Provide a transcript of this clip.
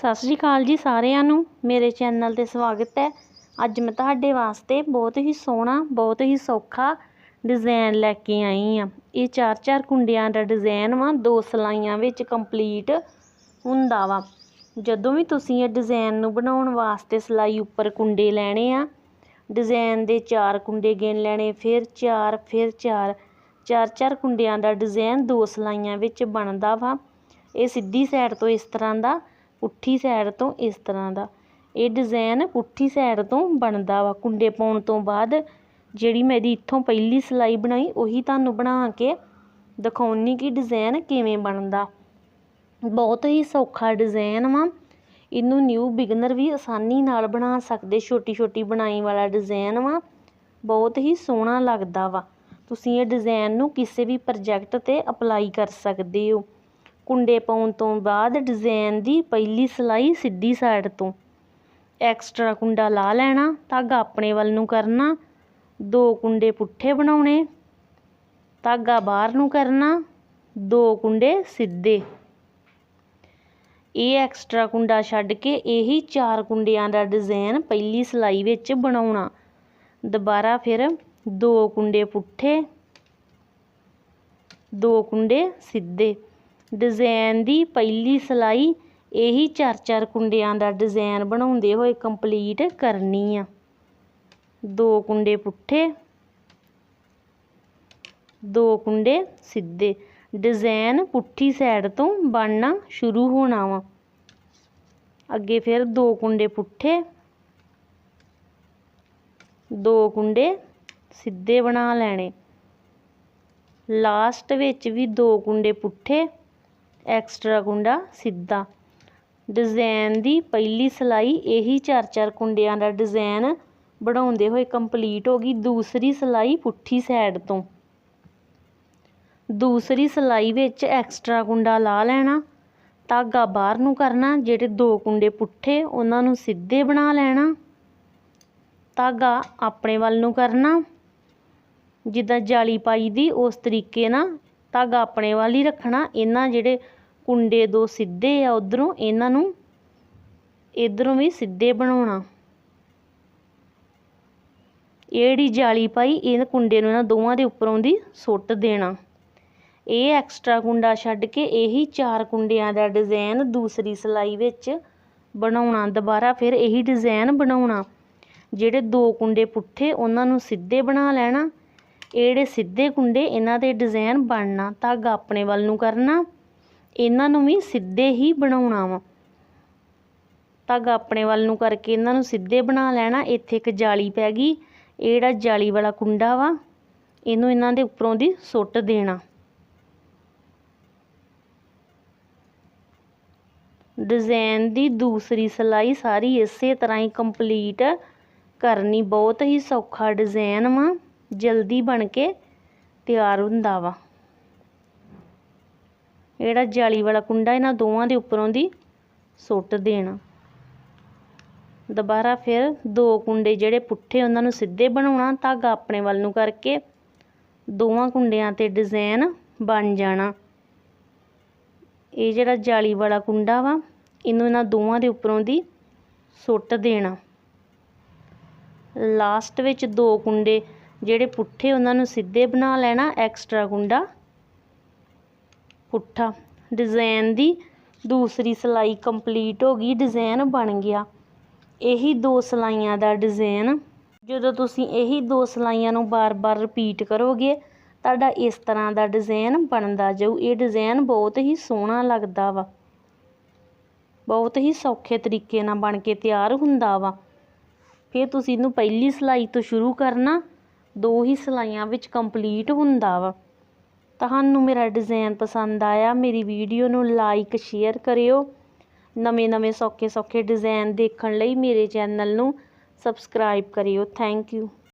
ਸਤਿ ਸ਼੍ਰੀ ਅਕਾਲ ਜੀ ਸਾਰਿਆਂ ਨੂੰ। ਮੇਰੇ ਚੈਨਲ 'ਤੇ ਸਵਾਗਤ ਹੈ। ਅੱਜ ਮੈਂ ਤੁਹਾਡੇ ਵਾਸਤੇ ਬਹੁਤ ਹੀ ਸੋਹਣਾ, ਬਹੁਤ ਹੀ ਸੌਖਾ ਡਿਜ਼ਾਈਨ ਲੈ ਕੇ ਆਈ ਆ ਇਹ ਚਾਰ ਚਾਰ ਕੁੰਡਿਆਂ ਦਾ ਡਿਜ਼ਾਈਨ ਵਾ, ਦੋ ਸਲਾਈਆਂ ਵਿੱਚ ਕੰਪਲੀਟ ਹੁੰਦਾ ਵਾ। ਜਦੋਂ ਵੀ ਤੁਸੀਂ ਇਹ ਡਿਜ਼ਾਈਨ ਨੂੰ ਬਣਾਉਣ ਵਾਸਤੇ ਸਲਾਈ ਉੱਪਰ ਕੁੰਡੇ ਲੈਣੇ ਆ ਡਿਜ਼ਾਈਨ ਦੇ ਚਾਰ ਕੁੰਡੇ ਗਿਣ ਲੈਣੇ, ਫਿਰ ਚਾਰ ਫਿਰ ਚਾਰ ਚਾਰ ਚਾਰ ਕੁੰਡਿਆਂ ਦਾ ਡਿਜ਼ਾਈਨ ਦੋ ਸਲਾਈਆਂ ਵਿੱਚ ਬਣਦਾ ਵਾ। ਇਹ ਸਿੱਧੀ ਸਾਈਡ ਤੋਂ ਇਸ ਤਰ੍ਹਾਂ ਦਾ ਪੁੱਠੀ ਸਾਈਡ ਤੋਂ ਇਸ ਤਰ੍ਹਾਂ ਦਾ। ਇਹ ਡਿਜ਼ਾਈਨ ਪੁੱਠੀ ਸਾਈਡ ਤੋਂ ਬਣਦਾ ਵਾ। ਕੁੰਡੇ ਪਾਉਣ ਤੋਂ ਬਾਅਦ ਜਿਹੜੀ ਮੈਂ ਇਹਦੀ ਇੱਥੋਂ ਪਹਿਲੀ ਸਿਲਾਈ ਬਣਾਈ, ਉਹੀ ਤੁਹਾਨੂੰ ਬਣਾ ਕੇ ਦਿਖਾਉਣੀ ਕਿ ਡਿਜ਼ਾਈਨ ਕਿਵੇਂ ਬਣਦਾ। ਬਹੁਤ ਹੀ ਸੌਖਾ ਡਿਜ਼ਾਈਨ ਵਾ। ਇਹਨੂੰ ਨਿਊ ਬਿਗਨਰ ਵੀ ਆਸਾਨੀ ਨਾਲ ਬਣਾ ਸਕਦੇ ਛੋਟੀ ਛੋਟੀ ਬਣਾਈ ਵਾਲਾ ਡਿਜ਼ਾਈਨ ਵਾ। ਬਹੁਤ ਹੀ ਸੋਹਣਾ ਲੱਗਦਾ ਵਾ। ਤੁਸੀਂ ਇਹ ਡਿਜ਼ਾਈਨ ਨੂੰ ਕਿਸੇ ਵੀ ਪ੍ਰੋਜੈਕਟ 'ਤੇ ਅਪਲਾਈ ਕਰ ਸਕਦੇ ਹੋ। ਕੁੰਡੇ ਪਾਉਣ ਤੋਂ ਬਾਅਦ ਡਿਜ਼ਾਈਨ ਦੀ ਪਹਿਲੀ ਸਿਲਾਈ ਸਿੱਧੀ ਸਾਈਡ ਤੋਂ। ਐਕਸਟਰਾ ਕੁੰਡਾ ਲਾ ਲੈਣਾ, ਧਾਗਾ ਆਪਣੇ ਵੱਲ ਨੂੰ ਕਰਨਾ, ਦੋ ਕੁੰਡੇ ਪੁੱਠੇ ਬਣਾਉਣੇ, ਧਾਗਾ ਬਾਹਰ ਨੂੰ ਕਰਨਾ, ਦੋ ਕੁੰਡੇ ਸਿੱਧੇ। ਇਹ ਐਕਸਟਰਾ ਕੁੰਡਾ ਛੱਡ ਕੇ ਇਹੀ ਚਾਰ ਕੁੰਡਿਆਂ ਦਾ ਡਿਜ਼ਾਈਨ ਪਹਿਲੀ ਸਿਲਾਈ ਵਿੱਚ ਬਣਾਉਣਾ। ਦੁਬਾਰਾ ਫਿਰ ਦੋ ਕੁੰਡੇ ਪੁੱਠੇ, ਦੋ ਕੁੰਡੇ ਸਿੱਧੇ। ਡਿਜ਼ਾਈਨ ਦੀ ਪਹਿਲੀ ਸਿਲਾਈ, ਇਹੀ ਚਾਰ ਚਾਰ ਕੁੰਡਿਆਂ ਦਾ ਡਿਜ਼ਾਈਨ ਬਣਾਉਂਦੇ ਹੋਏ ਕੰਪਲੀਟ ਕਰਨੀ ਆ। ਦੋ ਕੁੰਡੇ ਪੁੱਠੇ, ਦੋ ਕੁੰਡੇ ਸਿੱਧੇ। ਡਿਜ਼ਾਈਨ ਪੁੱਠੀ ਸਾਈਡ ਤੋਂ ਬਣਨਾ ਸ਼ੁਰੂ ਹੋਣਾ ਵਾ। ਅੱਗੇ ਫਿਰ ਦੋ ਕੁੰਡੇ ਪੁੱਠੇ, ਦੋ ਕੁੰਡੇ ਸਿੱਧੇ ਬਣਾ ਲੈਣੇ। ਲਾਸਟ ਵਿੱਚ ਵੀ ਦੋ ਕੁੰਡੇ ਪੁੱਠੇ ਐਕਸਟਰਾ ਕੁੰਡਾ ਸਿੱਧਾ। ਡਿਜ਼ਾਈਨ ਦੀ ਪਹਿਲੀ ਸਿਲਾਈ ਇਹੀ ਚਾਰ ਚਾਰ ਕੁੰਡਿਆਂ ਦਾ ਡਿਜ਼ਾਈਨ ਬਣਾਉਂਦੇ ਹੋਏ ਕੰਪਲੀਟ ਹੋ ਗਈ। ਦੂਸਰੀ ਸਿਲਾਈ ਪੁੱਠੀ ਸਾਈਡ ਤੋਂ। ਦੂਸਰੀ ਸਿਲਾਈ ਵਿੱਚ ਐਕਸਟਰਾ ਕੁੰਡਾ ਲਾ ਲੈਣਾ, ਧਾਗਾ ਬਾਹਰ ਨੂੰ ਕਰਨਾ, ਜਿਹੜੇ ਦੋ ਕੁੰਡੇ ਪੁੱਠੇ ਉਹਨਾਂ ਨੂੰ ਸਿੱਧੇ ਬਣਾ ਲੈਣਾ, ਧਾਗਾ ਆਪਣੇ ਵੱਲ ਨੂੰ ਕਰਨਾ, ਜਿੱਦਾਂ ਜਾਲੀ ਪਾਈ ਦੀ ਉਸ ਤਰੀਕੇ ਨਾਲ ਧਾਗਾ ਆਪਣੇ ਵੱਲ ਹੀ ਰੱਖਣਾ, ਇਹਨਾਂ ਜਿਹੜੇ ਕੁੰਡੇ ਦੋ ਸਿੱਧੇ ਆ ਉਧਰੋਂ, ਇਹਨਾਂ ਨੂੰ ਇਧਰੋਂ ਵੀ ਸਿੱਧੇ ਬਣਾਉਣਾ। ਇਹ ਜਿਹੜੀ ਜਾਲੀ ਪਾਈ, ਇਹ ਕੁੰਡੇ ਨੂੰ ਇਹਨਾਂ ਦੋਵਾਂ ਦੇ ਉੱਪਰੋਂ ਦੀ ਸੁੱਟ ਦੇਣਾ। ਇਹ ਐਕਸਟਰਾ ਕੁੰਡਾ ਛੱਡ ਕੇ ਇਹੀ ਚਾਰ ਕੁੰਡਿਆਂ ਦਾ ਡਿਜ਼ਾਈਨ ਦੂਸਰੀ ਸਿਲਾਈ ਵਿੱਚ ਬਣਾਉਣਾ, ਦੁਬਾਰਾ ਫਿਰ ਇਹੀ ਡਿਜ਼ਾਈਨ ਬਣਾਉਣਾ। ਜਿਹੜੇ ਦੋ ਕੁੰਡੇ ਪੁੱਠੇ, ਉਹਨਾਂ ਨੂੰ ਸਿੱਧੇ ਬਣਾ ਲੈਣਾ। ਇਹ ਜਿਹੜੇ ਸਿੱਧੇ ਕੁੰਡੇ ਇਹਨਾਂ ਦੇ ਡਿਜ਼ਾਈਨ ਬਣਨਾ, ਧਾਗਾ ਆਪਣੇ ਵੱਲ ਨੂੰ ਕਰਨਾ, ਇਹਨਾਂ ਨੂੰ ਵੀ ਸਿੱਧੇ ਹੀ ਬਣਾਉਣਾ ਵਾ। ਧਾਗਾ ਆਪਣੇ ਵੱਲ ਨੂੰ ਕਰਕੇ ਇਹਨਾਂ ਨੂੰ ਸਿੱਧੇ ਬਣਾ ਲੈਣਾ, ਇੱਥੇ ਇੱਕ ਜਾਲੀ ਪੈ ਗਈ, ਇਹ ਜਿਹੜਾ ਜਾਲੀ ਵਾਲਾ ਕੁੰਡਾ ਵਾ, ਇਹਨੂੰ ਇਹਨਾਂ ਦੇ ਉੱਪਰੋਂ ਦੀ ਸੁੱਟ ਦੇਣਾ। ਡਿਜ਼ਾਈਨ ਦੀ ਦੂਸਰੀ ਸਿਲਾਈ ਸਾਰੀ ਇਸੇ ਤਰ੍ਹਾਂ ਹੀ ਕੰਪਲੀਟ ਕਰਨੀ, ਬਹੁਤ ਹੀ ਸੌਖਾ ਡਿਜ਼ਾਈਨ ਵਾ। ਜਲਦੀ ਬਣ ਕੇ ਤਿਆਰ ਹੁੰਦਾ ਵਾ। ਜਿਹੜਾ ਜਾਲੀ ਵਾਲਾ ਕੁੰਡਾ ਇਹਨਾਂ ਦੋਵਾਂ ਦੇ ਉੱਪਰੋਂ ਦੀ ਸੁੱਟ ਦੇਣਾ। ਦੁਬਾਰਾ ਫਿਰ ਦੋ ਕੁੰਡੇ ਜਿਹੜੇ ਪੁੱਠੇ ਉਹਨਾਂ ਨੂੰ ਸਿੱਧੇ ਬਣਾਉਣਾ, ਧਾਗਾ ਆਪਣੇ ਵੱਲ ਨੂੰ ਕਰਕੇ ਦੋਵਾਂ ਕੁੰਡਿਆਂ ਤੇ ਡਿਜ਼ਾਈਨ ਬਣ ਜਾਣਾ। ਇਹ ਜਿਹੜਾ ਜਾਲੀ ਵਾਲਾ ਕੁੰਡਾ ਵਾ, ਇਹਨੂੰ ਇਹਨਾਂ ਦੋਵਾਂ ਦੇ ਉੱਪਰੋਂ ਦੀ ਸੁੱਟ ਦੇਣਾ। ਲਾਸਟ ਵਿੱਚ ਦੋ ਕੁੰਡੇ ਜਿਹੜੇ ਪੁੱਠੇ ਉਹਨਾਂ ਨੂੰ ਸਿੱਧੇ ਬਣਾ ਲੈਣਾ ਐਕਸਟਰਾ ਗੁੰਡਾ। ਪੁੱਠਾ। ਡਿਜ਼ਾਈਨ ਦੀ ਦੂਸਰੀ ਸਿਲਾਈ ਕੰਪਲੀਟ ਹੋ ਗਈ ਡਿਜ਼ਾਈਨ ਬਣ ਗਿਆ। ਇਹੀ ਦੋ ਸਿਲਾਈਆਂ ਦਾ ਡਿਜ਼ਾਈਨ ਜਦੋਂ ਤੁਸੀਂ ਇਹੀ ਦੋ ਸਿਲਾਈਆਂ ਨੂੰ ਬਾਰ-ਬਾਰ ਰਿਪੀਟ ਕਰੋਗੇ, ਤੁਹਾਡਾ ਇਸ ਤਰ੍ਹਾਂ ਦਾ ਡਿਜ਼ਾਈਨ ਬਣਦਾ ਜਾਊ। ਇਹ ਡਿਜ਼ਾਈਨ ਬਹੁਤ ਹੀ ਸੋਹਣਾ ਲੱਗਦਾ ਵਾ। ਬਹੁਤ ਹੀ ਸੌਖੇ ਤਰੀਕੇ ਨਾਲ ਬਣ ਕੇ ਤਿਆਰ ਹੁੰਦਾ ਵਾ। ਫਿਰ ਤੁਸੀਂ ਇਹਨੂੰ ਪਹਿਲੀ ਸਿਲਾਈ ਤੋਂ ਸ਼ੁਰੂ ਕਰਨਾ। ਦੋ ਹੀ ਸਿਲਾਈਆਂ ਵਿੱਚ ਕੰਪਲੀਟ ਹੁੰਦਾ ਵਾ। ਤੁਹਾਨੂੰ ਮੇਰਾ ਡਿਜ਼ਾਈਨ ਪਸੰਦ ਆਇਆ, ਮੇਰੀ ਵੀਡੀਓ ਨੂੰ ਲਾਈਕ ਸ਼ੇਅਰ ਕਰਿਓ। ਨਵੇਂ ਨਵੇਂ ਸੌਖੇ ਸੌਖੇ ਡਿਜ਼ਾਈਨ ਦੇਖਣ ਲਈ ਮੇਰੇ ਚੈਨਲ ਨੂੰ ਸਬਸਕ੍ਰਾਈਬ ਕਰਿਓ। Thank you